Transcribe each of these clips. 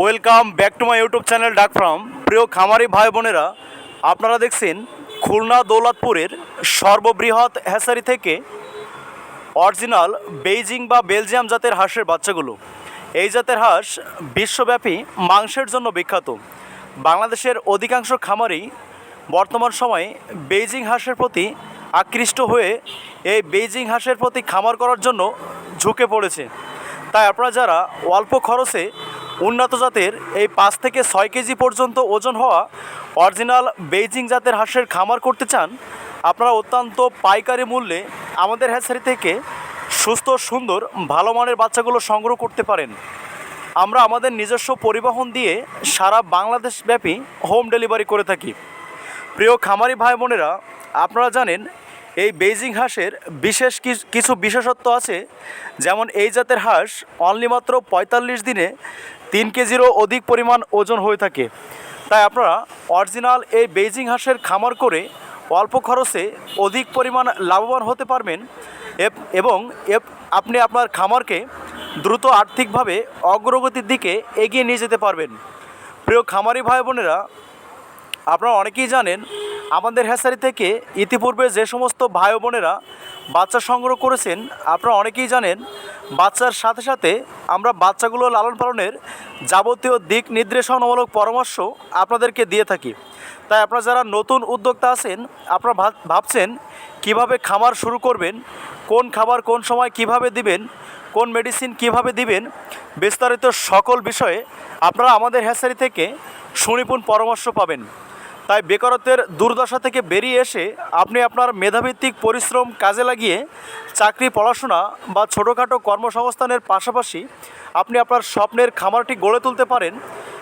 Welcome back to my YouTube channel duck farm. প্রিয় খামারি ভাই বোনেরা, আপনারা দেখছেন খুলনা দৌলতপুরের সর্ববৃহৎ হ্যাসারি থেকে অরিজিনাল বেইজিং বা বেলজিয়াম জাতের হাঁসের বাচ্চাগুলো। এই জাতের হাঁস বিশ্বব্যাপী মাংসের জন্য বিখ্যাত। বাংলাদেশের অধিকাংশ খামারই বর্তমান সময়ে বেইজিং হাঁসের প্রতি আকৃষ্ট হয়ে এই বেইজিং হাঁসের প্রতি খামার করার জন্য ঝুঁকে পড়েছে। তাই আপনারা যারা অল্প খরচে উন্নত জাতের এই পাঁচ থেকে ছয় কেজি পর্যন্ত ওজন হওয়া অরিজিনাল বেইজিং জাতের হাঁসের খামার করতে চান, আপনারা অত্যন্ত পাইকারি মূল্যে আমাদের হ্যাচারি থেকে সুস্থ, সুন্দর, ভালো মানের বাচ্চাগুলো সংগ্রহ করতে পারেন। আমরা আমাদের নিজস্ব পরিবহন দিয়ে সারা বাংলাদেশ ব্যাপী হোম ডেলিভারি করে থাকি। প্রিয় খামারি ভাই বোনেরা, আপনারা জানেন এই বেইজিং হাঁসের বিশেষ কিছু বিশেষত্ব আছে, যেমন এই জাতের হাঁস অনলি মাত্র পঁয়তাল্লিশ দিনে তিন কেজিরও অধিক পরিমাণ ওজন হয়ে থাকে। তাই আপনারা অরিজিনাল এই বেইজিং হাঁসের খামার করে অল্প খরচে অধিক পরিমাণ লাভবান হতে পারবেন। এবং আপনি আপনার খামারকে দ্রুত আর্থিকভাবে অগ্রগতির দিকে এগিয়ে নিয়ে যেতে পারবেন। প্রিয় খামারি ভাই বোনেরা আপনারা অনেকেই জানেন আমাদের হ্যাসারি থেকে ইতিপূর্বে যে সমস্ত ভাই বোনেরা বাচ্চা সংগ্রহ করেছেন, আপনারা অনেকেই জানেন, বাচ্চার সাথে সাথে আমরা বাচ্চাগুলো লালন পালনের যাবতীয় দিক নির্দেশনামূলক পরামর্শ আপনাদেরকে দিয়ে থাকি। তাই আপনারা যারা নতুন উদ্যোক্তা আছেন, আপনারা ভাব- ভাবছেন কীভাবে খামার শুরু করবেন, কোন খাবার কোন সময় কীভাবে দিবেন, কোন মেডিসিন কীভাবে দিবেন, বিস্তারিত সকল বিষয়ে আপনারা আমাদের হ্যাসারি থেকে সুনিপুণ পরামর্শ পাবেন। তাই বেকারত্বের দুর্দশা থেকে বেরিয়ে এসে আপনি আপনার মেধাভিত্তিক পরিশ্রম কাজে লাগিয়ে চাকরি, পড়াশোনা বা ছোটোখাটো কর্মসংস্থানের পাশাপাশি আপনি আপনার স্বপ্নের খামারটি গড়ে তুলতে পারেন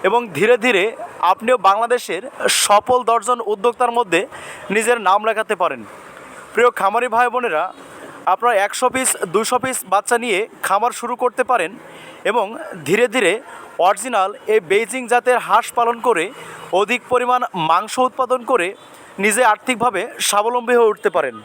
এবং ধীরে ধীরে আপনিও বাংলাদেশের সফল দশজন উদ্যোক্তার মধ্যে নিজের নাম লেখাতে পারেন। প্রিয় খামারি ভাই বোনেরা, আপনারা একশো পিস, দুশো পিস বাচ্চা নিয়ে খামার শুরু করতে পারেন। এবং ধীরে ধীরে অরিজিনাল এই বেইজিং জাতের হাঁস পালন করে অধিক পরিমাণ মাংস উৎপাদন করে নিজে আর্থিকভাবে স্বাবলম্বী হয়ে উঠতে পারেন।